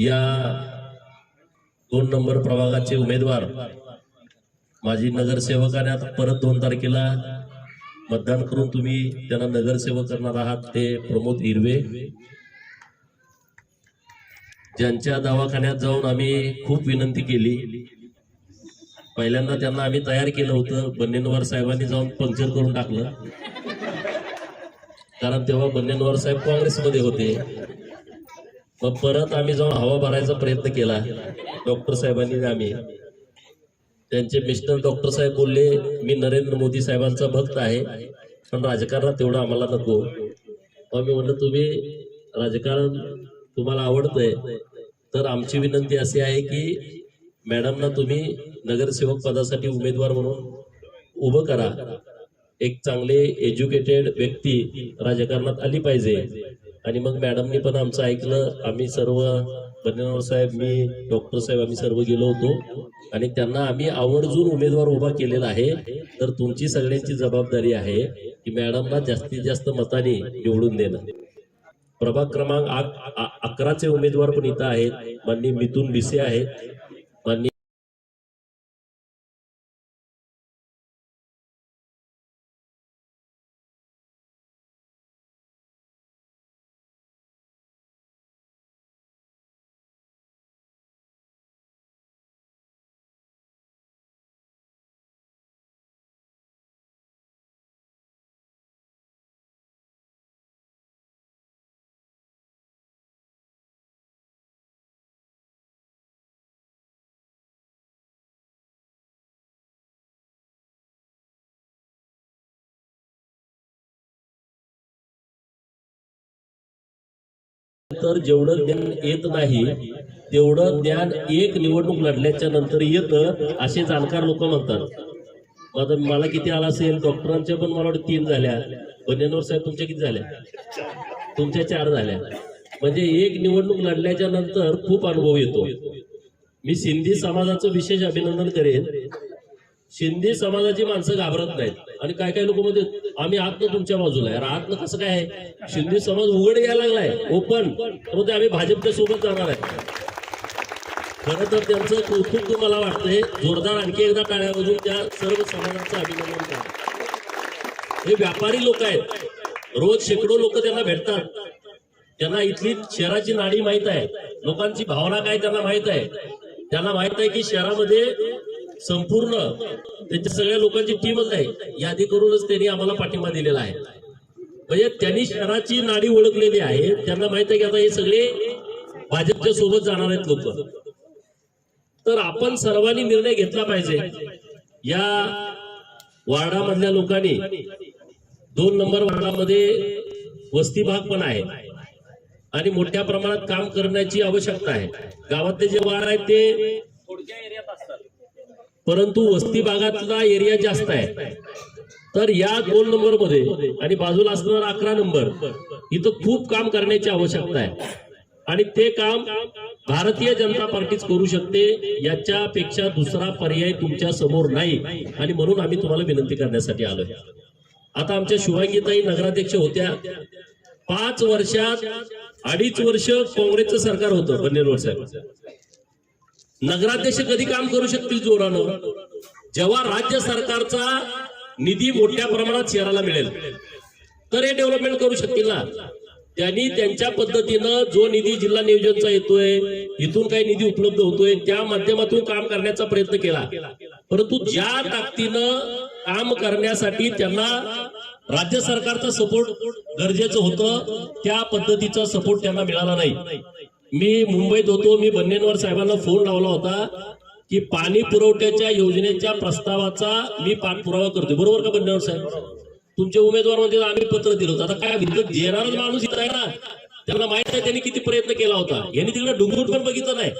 या दोन नंबर प्रभागाचे उमेदवार माजी नगरसेवकाने आता परत दोन तारखेला मतदान करून तुम्ही त्यांना नगरसेवक करणार आहात ते प्रमोद हिरवे. ज्यांच्या दवाखान्यात जाऊन आम्ही खूप विनंती केली. पहिल्यांदा त्यांना आम्ही तयार केलं होतं. बन्नेनवार साहेबांनी जाऊन पंक्चर करून टाकलं. कारण तेव्हा बन्नेनवार साहेब काँग्रेसमध्ये होते. मग परत आम्ही जाऊन हवा भरायचा प्रयत्न केला. डॉक्टर साहेबांनी आम्ही. त्यांचे मिस्टर डॉक्टर साहेब बोलले मी नरेंद्र मोदी साहेबांचा भक्त आहे पण राजकारणात तेवढं आम्हाला नको. मग मी म्हणलं तुम्ही राजकारण तुम्हाला आवडतंय तर आमची विनंती अशी आहे की मॅडमना तुम्ही नगरसेवक पदासाठी उमेदवार म्हणून उभं करा. एक चांगले एज्युकेटेड व्यक्ती राजकारणात आली पाहिजे. आणि मग मॅडमनी पण आमचं ऐकलं. आम्ही सर्व बन्नेनवर साहेब मी डॉक्टर साहेब आम्ही सर्व गेलो होतो. आणि त्यांना आम्ही आवर्जून उमेदवार उभा केलेला आहे. तर तुमची सगळ्यांची जबाबदारी आहे की मॅडमला जास्तीत जास्त मताने निवडून देणं. प्रभाग क्रमांक अकराचे उमेदवार पण इथं आहेत. माननीय मिथून बिसे आहेत. माननीय तर जेवढं ज्ञान येत नाही तेवढं ज्ञान एक निवडणूक लढल्याच्या नंतर येतं असे जाणकार लोक म्हणतात. आता मला किती आला असेल? डॉक्टरांच्या पण मला वाटतं तीन झाल्या. बन्यानवर साहेब तुमच्या किती झाल्या? तुमच्या चार झाल्या. म्हणजे एक निवडणूक लढल्याच्या नंतर खूप अनुभव येतो. मी सिंधी समाजाचं विशेष अभिनंदन करेन. शिंदे समाजाची माणसं घाबरत नाहीत. आणि काय काय लोक म्हणतात आम्ही आतनं तुमच्या बाजूला आहे. अरे आतनं कसं काय आहे? शिंदे समाज उघड यायला लागलाय. ओपन तर ते आम्ही भाजपच्या सोबत जाणार आहे. खरं तर त्यांचं कौतुक तुम्हाला वाटतंय. जोरदार आणखी एकदा टाळ्या वाजून त्या सर्व समाजाचं अभिनंदन करा. हे व्यापारी लोक आहेत. रोज शेकडो लोक त्यांना भेटतात. त्यांना इथली शहराची नाडी माहीत आहे. लोकांची भावना काय त्यांना माहीत आहे? त्यांना माहीत आहे की शहरामध्ये संपूर्ण त्यांच्या सगळ्या लोकांची टीमच आहे. यादी करूनच त्यांनी आम्हाला पाठिंबा दिलेला आहे. म्हणजे त्यांनी शहराची नाडी ओळखलेली आहे. त्यांना माहीत आहे की आता हे सगळे भाजपच्या सोबत जाणार आहेत लोक. तर आपण सर्वांनी निर्णय घेतला पाहिजे. या वार्डामधल्या लोकांनी दोन नंबर वार्डामध्ये वस्ती भाग पण आहे. आणि मोठ्या प्रमाणात काम करण्याची आवश्यकता आहे. गावातले जे वार्ड आहेत ते परंतु वस्ती भागातला एरिया जास्त आहे. तर या दोन नंबरमध्ये आणि बाजूला असणारा अकरा नंबर इथं खूप काम करण्याची आवश्यकता आहे. आणि ते काम भारतीय जनता पार्टीच करू शकते याच्यापेक्षा दुसरा पर्याय तुमच्यासमोर नाही. आणि म्हणून आम्ही तुम्हाला विनंती करण्यासाठी आलोय. आता आमच्या शुभांगीताई नगराध्यक्ष होत्या. पाच वर्षात अडीच वर्ष काँग्रेसचं सरकार होतं बन्नेरवर साहेब. नगराध्यक्ष कधी काम करू शकतील जोरानं? जेव्हा राज्य सरकारचा निधी मोठ्या प्रमाणात शहराला मिळेल. तर हे डेव्हलपमेंट करू शकतील ना? त्यांनी त्यांच्या पद्धतीनं जो निधी जिल्हा नियोजनचा येतोय इथून काही निधी उपलब्ध होतोय त्या माध्यमातून काम करण्याचा प्रयत्न केला. परंतु ज्या ताकदीनं काम करण्यासाठी त्यांना राज्य सरकारचा सपोर्ट गरजेचं होतं त्या पद्धतीचा सपोर्ट त्यांना मिळाला नाही. मी मुंबईत होतो मी बन्नेनवर साहेबांना फोन लावला होता की पाणी पुरवठ्याच्या योजनेच्या प्रस्तावाचा मी पाठपुरावा करतोय. बरोबर का बन्नेवर साहेब? तुमचे उमेदवार म्हणजे आम्ही पत्र दिलं होतं. आता काय इथं देणारच माणूस इथं आहे ना त्यांना माहीत आहे त्यांनी किती प्रयत्न केला होता. यांनी तिकडे डुंगूर पण बघितलं नाही.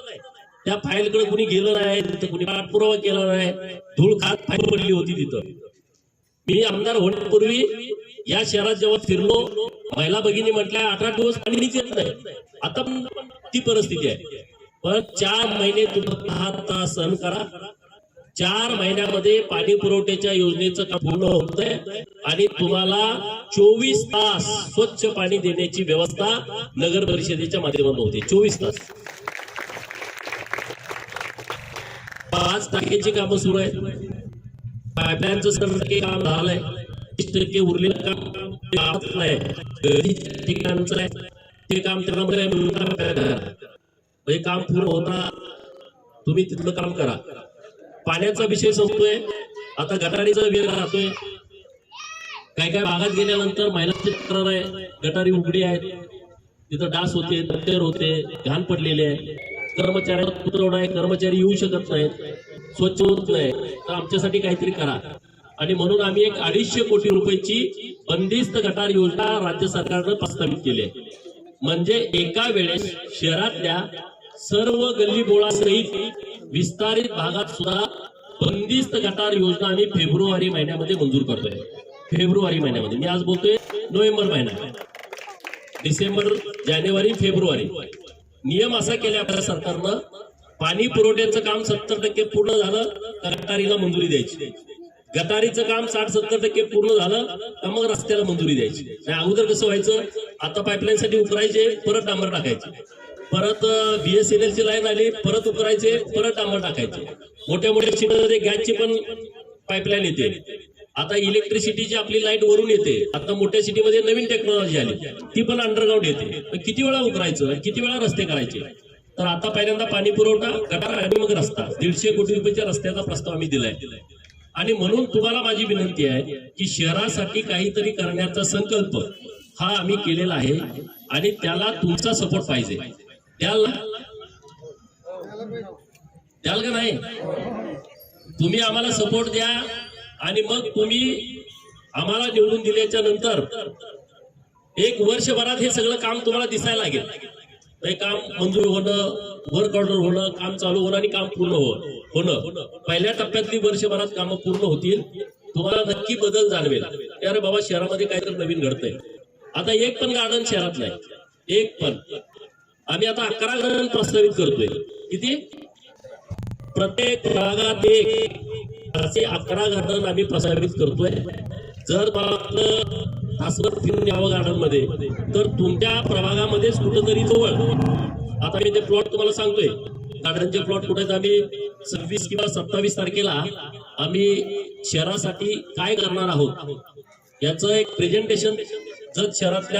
त्या फाईलकडे कुणी गेलं नाही तिथं कुणी पाठपुरावा केला नाही. धूळ खात फाईल पडली होती तिथं. मी आमदार होण्यापूर्वी या शहरात जेव्हा फिरलो महिला भगिनी म्हटल्या अठरा दिवस पाणीच येत नाही. आता पण ती परिस्थिती आहे. पण चार महिने तुम्ही दहा तास सहन करा. चार महिन्यामध्ये पाणी पुरवठ्याच्या योजनेचं काम पूर्ण होतंय आणि तुम्हाला चोवीस तास स्वच्छ पाणी देण्याची व्यवस्था नगर परिषदेच्या माध्यमातून होते. चोवीस तास. पाच टाक्याची कामं सुरू आहेत. पाईपलाईनचं सत्तर काम झालंय. तीस टक्के उरलेलं काम ठिकाणचं आहे ते काम त्यांना म्हणजे काम पूर्ण होता तुम्ही तिथलं काम करा. पाण्याचा विषय संपतोय. आता गटारीचा वेळ राहतोय काय काय भागात गेल्यानंतर महिलांची तक्रार आहे गटारी उघडी आहेत. तिथं डास होते दत्तर होते घाण पडलेले आहे कर्मचाऱ्यांना तुटवडा आहे कर्मचारी येऊ शकत नाहीत स्वच्छ होत नाही तर आमच्यासाठी काहीतरी करा आणि म्हणून आम्ही एक अडीचशे कोटी रुपयाची बंदिस्त गटार योजना राज्य सरकारनं प्रस्तावित केली आहे. म्हणजे एका वेळेस शहरातल्या सर्व गल्ली बोळासहित विस्तारित भागात सुद्धा बंदिस्त गटार योजना आम्ही फेब्रुवारी महिन्यामध्ये मंजूर करतोय. फेब्रुवारी महिन्यामध्ये. मी आज बोलतोय नोव्हेंबर महिना. डिसेंबर जानेवारी फेब्रुवारी. नियम असा केला आपल्या सरकारनं पाणी पुरवठ्याचं काम सत्तर टक्के पूर्ण झालं गटारीला मंजुरी द्यायची. गटारीचं काम साठ सत्तर टक्के पूर्ण झालं तर मग रस्त्याला मंजुरी द्यायची. अगोदर कसं व्हायचं आता पाईपलाईन साठी उकरायचे परत डांबर टाकायचे. परत बीएसएनएल ची लाईन आली परत उकरायचे परत डांबर टाकायचे. मोठ्या मोठ्या सिटीमध्ये गॅसची पण पाईपलाईन येते. आता इलेक्ट्रिसिटीची आपली लाइट वरून येते. आता मोठ्या सिटीमध्ये नवीन टेक्नॉलॉजी आली. ती पण अंडरग्राऊंड येते. पण किती वेळा उकरायचं किती वेळा रस्ते करायचे? तर आता पहिल्यांदा पाणी पुरवठा गटार आणि मग रस्ता. दीडशे कोटी रुपयाच्या रस्त्याचा प्रस्ताव आम्ही दिलाय. आणि म्हणून तुम्हाला माझी विनंती आहे की शहरासाठी काहीतरी करण्याचा संकल्प हा आम्ही केलेला आहे आणि त्याला तुमचा सपोर्ट पाहिजे. द्याल ना द्याल का नाही? तुम्ही आम्हाला सपोर्ट द्या आणि मग तुम्ही आम्हाला निवडून दिल्याच्या नंतर एक वर्षभरात हे सगळं काम तुम्हाला दिसायला लागेल. हे काम मंजूर होणं वर्क ऑर्डर होणं काम चालू होणं आणि काम पूर्ण होणं. पहिल्या टप्प्यातली वर्षभरात कामं पूर्ण होतील. तुम्हाला नक्की बदल जाणवेल. अरे बाबा शहरामध्ये काहीतरी नवीन घडतंय. आता एक पण गार्डन शहरात नाही. एक पण. आम्ही आता अकरा गार्डन प्रस्तावित करतोय. किती? प्रत्येक भागात एक. असे अकरा गार्डन आम्ही प्रस्तावित करतोय. जर मला हसरत फिरून यावं गार्डनमध्ये तर तुमच्या प्रभागामध्येच कुठंतरी जवळ. आता मी ते प्लॉट तुम्हाला सांगतोय. गार्डनचे प्लॉट कुठे आम्ही सव्वीस किंवा सत्तावीस तारखेला आम्ही शहरासाठी काय करणार आहोत? याचं एक प्रेझेंटेशन जर शहरातल्या